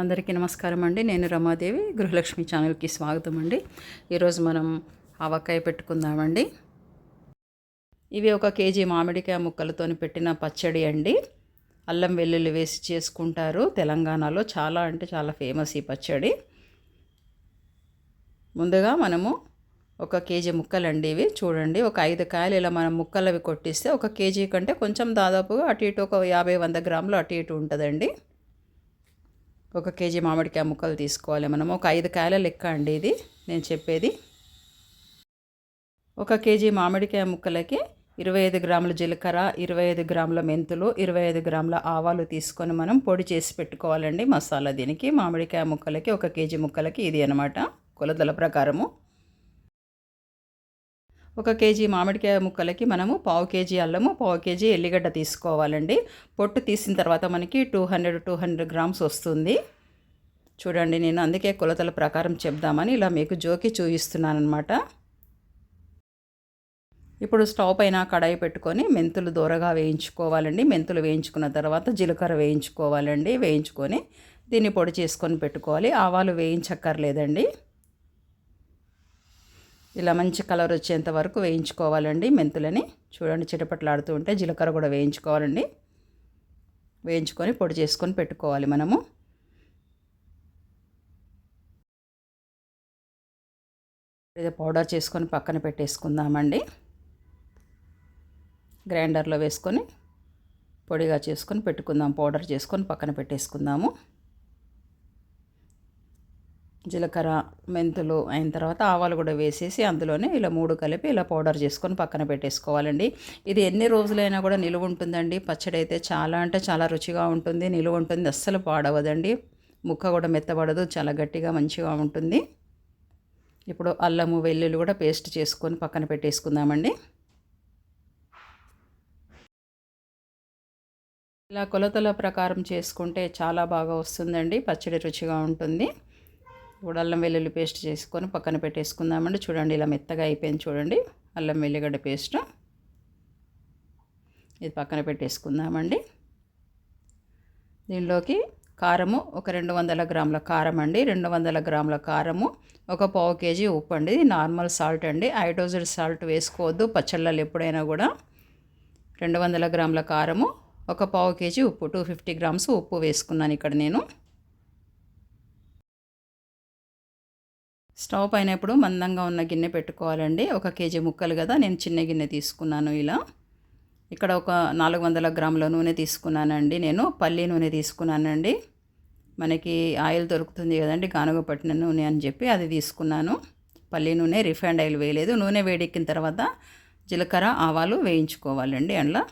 అందరికీ నమస్కారం అండి. నేను రమాదేవి గృహలక్ష్మి ఛానల్కి స్వాగతం అండి. ఈరోజు మనం ఆవకాయ పెట్టుకుందామండి. ఇవి ఒక కేజీ మామిడికాయ ముక్కలతో పెట్టిన పచ్చడి అండి. అల్లం వెల్లుల్లి వేసి చేసుకుంటారు. తెలంగాణలో చాలా అంటే చాలా ఫేమస్ ఈ పచ్చడి. ముందుగా మనము ఒక కేజీ ముక్కలండి ఇవి. చూడండి ఒక ఐదు కాయలు ఇలా మనం ముక్కలు అవి కొట్టిస్తే ఒక కేజీ కంటే కొంచెం దాదాపుగా అటు ఇటు ఒక యాభై వంద గ్రాములు అటు ఇటు ఉంటుందండి. ఒక కేజీ మామిడికాయ ముక్కలు తీసుకోవాలి మనం ఒక ఐదు కాయల లెక్క అండి ఇది. నేను చెప్పేది. ఒక కేజీ మామిడికాయ ముక్కలకి ఇరవై ఐదు గ్రాముల జీలకర్ర ఇరవై ఐదు గ్రాముల మెంతులు ఇరవై ఐదు గ్రాముల ఆవాలు తీసుకొని మనం పొడి చేసి పెట్టుకోవాలండి మసాలా దీనికి. మామిడికాయ ముక్కలకి ఒక కేజీ ముక్కలకి ఇది అనమాట కొలతల ప్రకారము. ఒక కేజీ మామిడికాయ ముక్కలకి మనము పావు కేజీ అల్లము పావు కేజీ ఎల్లిగడ్డ తీసుకోవాలండి. పొట్టు తీసిన తర్వాత మనకి two hundred two hundred grams వస్తుంది. చూడండి నేను అందుకే కొలతల ప్రకారం చెప్దామని ఇలా మీకు జోకి చూపిస్తున్నాను అనమాట ఇప్పుడు స్టవ్ పైన కడాయి పెట్టుకొని మెంతులు దూరగా వేయించుకోవాలండి. మెంతులు వేయించుకున్న తర్వాత జీలకర్ర వేయించుకోవాలండి. వేయించుకొని దీన్ని పొడి చేసుకొని పెట్టుకోవాలి. ఆవాలు వేయించక్కర్లేదండి. ఇలా మంచి కలర్ వచ్చేంత వరకు వేయించుకోవాలండి మెంతులని. చూడండి చిటపట్లాడుతూ ఉంటే జీలకర్ర కూడా వేయించుకోవాలండి. వేయించుకొని పొడి చేసుకొని పెట్టుకోవాలి మనము. పౌడర్ చేసుకొని పక్కన పెట్టేసుకుందామండి. గ్రైండర్లో వేసుకొని పొడిగా చేసుకొని పెట్టుకుందాం. పౌడర్ చేసుకొని పక్కన పెట్టేసుకుందాము. జీలకర్ర మెంతులు అయిన తర్వాత ఆవాలు కూడా వేసేసి అందులోనే ఇలా మూడు కలిపి ఇలా పౌడర్ చేసుకొని పక్కన పెట్టేసుకోవాలండి. ఇది ఎన్ని రోజులైనా కూడా నిలువ ఉంటుందండి. పచ్చడి అయితే చాలా అంటే చాలా రుచిగా ఉంటుంది నిలువ ఉంటుంది అస్సలు పాడవదండి. ముక్క కూడా మెత్తబడదు చాలా గట్టిగా మంచిగా ఉంటుంది. ఇప్పుడు అల్లము వెల్లుల్లి కూడా పేస్ట్ చేసుకొని పక్కన పెట్టేసుకుందామండి. ఇలా కొలతల ప్రకారం చేసుకుంటే చాలా బాగా వస్తుందండి. పచ్చడి రుచిగా ఉంటుంది. ఇప్పుడు అల్లం వెల్లుల్లి పేస్ట్ చేసుకొని పక్కన పెట్టేసుకుందామండి. చూడండి ఇలా మెత్తగా అయిపోయింది చూడండి. అల్లం వెల్లిగడ్డ పేస్ట్. ఇది పక్కన పెట్టేసుకుందామండి. దీనిలోకి కారము ఒక రెండు వందల గ్రాముల కారం అండి. రెండు వందల గ్రాముల కారము ఒక పావు కేజీ ఉప్పు అండి. ఇది నార్మల్ సాల్ట్ అండి. హైడ్రోజెడ్ సాల్ట్ వేసుకోవద్దు. పచ్చళ్ళలు ఎప్పుడైనా కూడా రెండు వందల గ్రాముల కారము ఒక పావు కేజీ ఉప్పు టూ ఫిఫ్టీ గ్రామ్స్ ఉప్పు వేసుకున్నాను ఇక్కడ నేను. స్టవ్ పైన ఇప్పుడు మందంగా ఉన్న గిన్నె పెట్టుకోవాలండి. ఒక కేజీ ముక్కలు కదా నేను చిన్న గిన్నె తీసుకున్నాను ఇలా. ఇక్కడ ఒక నాలుగు వందల గ్రాముల నూనె తీసుకున్నానండి నేను. పల్లి నూనె తీసుకున్నానండి. మనకి ఆయిల్ దొరుకుతుంది కదండి గానుగ పట్టిన నూనె అని చెప్పి అది తీసుకున్నాను. పల్లి నూనె రిఫైండ్ ఆయిల్ వేయలేదు. నూనె వేడెక్కిన తర్వాత జీలకర్ర ఆవాలు వేయించుకోవాలండి అందులో.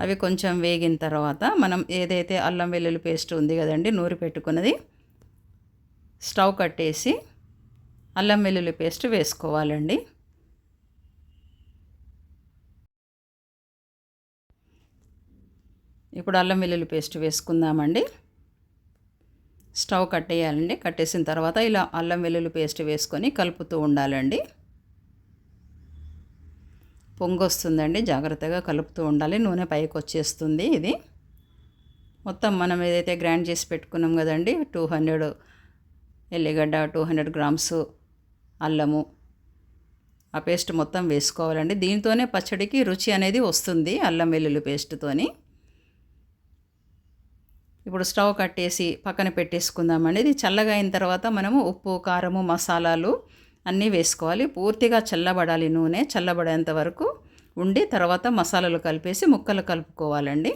అవి కొంచెం వేగిన తర్వాత మనం ఏదైతే అల్లం వెల్లుల్లి పేస్ట్ ఉంది కదండి నూరి పెట్టుకున్నది స్టవ్ కట్టేసి అల్లం వెల్లుల్లి పేస్ట్ వేసుకోవాలండి. ఇప్పుడు అల్లం వెల్లుల్లి పేస్ట్ వేసుకుందామండి. స్టవ్ కట్టేయాలండి. కట్టేసిన తర్వాత ఇలా అల్లం వెల్లుల్లి పేస్ట్ వేసుకొని కలుపుతూ ఉండాలండి. పొంగొస్తుందండి. జాగ్రత్తగా కలుపుతూ ఉండాలి. నూనె పైకి వచ్చేస్తుంది ఇది. మొత్తం మనం ఏదైతే గ్రైండ్ చేసి పెట్టుకున్నాం కదండి టూ హండ్రెడ్ ఎల్లిగడ్డ టూ హండ్రెడ్ గ్రామ్స్ అల్లము. ఆ పేస్ట్ మొత్తం వేసుకోవాలండి. దీంతోనే పచ్చడికి రుచి అనేది వస్తుంది అల్లం వెల్లుల్లి పేస్ట్తోని. ఇప్పుడు స్టవ్ కట్టేసి పక్కన పెట్టేసుకుందామండి. ఇది చల్లగా అయిన తర్వాత మనము ఉప్పు కారము మసాలాలు అన్నీ వేసుకోవాలి. పూర్తిగా చల్లబడాలి నూనె. చల్లబడేంత వరకు ఉండి తర్వాత మసాలాలు కలిపేసి ముక్కలు కలుపుకోవాలండి.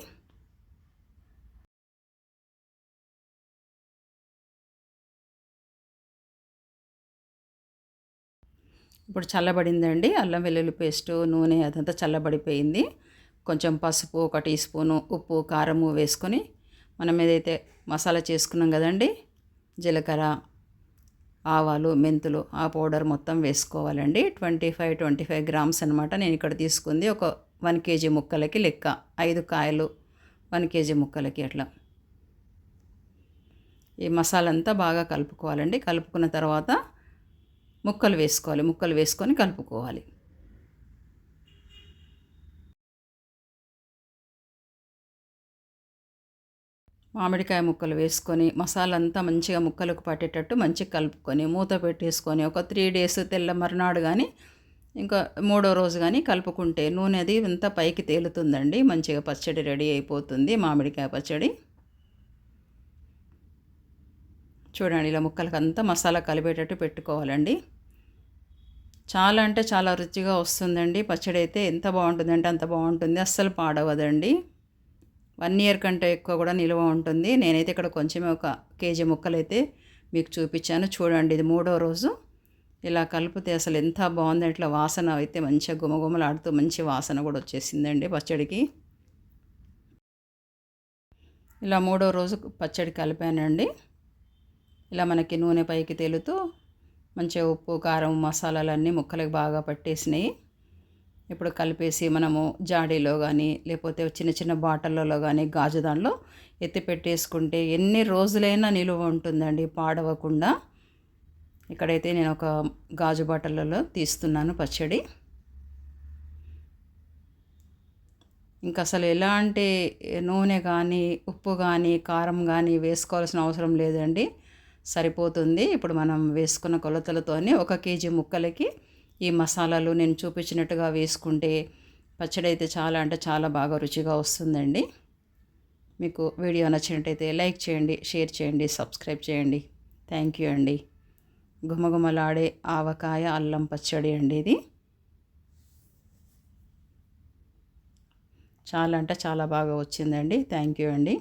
ఇప్పుడు చల్లబడిందండి అల్లం వెల్లుల్లి పేస్టు నూనె అదంతా చల్లబడిపోయింది. కొంచెం పసుపు ఒక టీ స్పూను ఉప్పు కారము వేసుకొని మనం ఏదైతే మసాలా చేసుకున్నాం కదండి జీలకర్ర ఆవాలు మెంతులు ఆ పౌడర్ మొత్తం వేసుకోవాలండి. Twenty five twenty five grams అనమాట నేను ఇక్కడ తీసుకుంది. ఒక వన్ కేజీ ముక్కలకి లెక్క ఐదు కాయలు వన్ కేజీ ముక్కలకి అట్లా. ఈ మసాలంతా బాగా కలుపుకోవాలండి. కలుపుకున్న తర్వాత ముక్కలు వేసుకోవాలి ముక్కలు వేసుకొని కలుపుకోవాలి. మామిడికాయ ముక్కలు వేసుకొని మసాలా అంతా మంచిగా ముక్కలకు పట్టేటట్టు మంచిగా కలుపుకొని మూత పెట్టేసుకొని ఒక త్రీ డేస్ తెల్ల మరునాడు కానీ ఇంకా మూడో రోజు కానీ కలుపుకుంటే నూనె అది ఇంత పైకి తేలుతుందండి. మంచిగా పచ్చడి రెడీ అయిపోతుంది మామిడికాయ పచ్చడి. చూడండి ఇలా ముక్కలకంతా మసాలా కలిపేటట్టు పెట్టుకోవాలండి. చాలా అంటే చాలా రుచిగా వస్తుందండి. పచ్చడి అయితే ఎంత బాగుంటుందంటే అంత బాగుంటుంది. అస్సలు పాడవదండి. వన్ ఇయర్ కంటే ఎక్కువ కూడా నిల్వ ఉంటుంది. నేనైతే ఇక్కడ కొంచెమే ఒక కేజీ ముక్కలు అయితే మీకు చూపించాను. చూడండి ఇది మూడో రోజు. ఇలా కలిపితే అసలు ఎంత బాగుంది ఇట్లా వాసన అయితే మంచిగా గుమగుమలాడుతూ మంచి వాసన కూడా వచ్చేసిందండి పచ్చడికి. ఇలా మూడో రోజు పచ్చడి కలిపానండి. ఇలా మనకి నూనె పైకి తేలుతూ మంచిగా ఉప్పు కారం మసాలాలన్నీ ముక్కలకు బాగా పట్టేసినాయి. ఇప్పుడు కలిపేసి మనము జాడీలో కానీ లేకపోతే చిన్న చిన్న బాటల్లో కానీ గాజు దానిలో ఎత్తి పెట్టేసుకుంటే ఎన్ని రోజులైనా నిలువ ఉంటుందండి పాడవకుండా. ఇక్కడైతే నేను ఒక గాజు బాటలలో తీస్తున్నాను పచ్చడి. ఇంకా అసలు ఎలాంటి నూనె కానీ ఉప్పు కానీ కారం కానీ వేసుకోవాల్సిన అవసరం లేదండి. సరిపోతుంది. ఇప్పుడు మనం వేసుకున్న కొలతలతోనే ఒక కేజీ ముక్కలకి ఈ మసాలాలు నేను చూపించినట్టుగా వేసుకుంటే పచ్చడి అయితే చాలా అంటే చాలా బాగా రుచిగా వస్తుందండి. మీకు వీడియో నచ్చినట్టయితే లైక్ చేయండి షేర్ చేయండి సబ్స్క్రైబ్ చేయండి. థ్యాంక్ యూ అండి. గుమగుమలాడే ఆవకాయ అల్లం పచ్చడి అండి ఇది. చాలా అంటే చాలా బాగా వచ్చిందండి. థ్యాంక్ యూ అండి.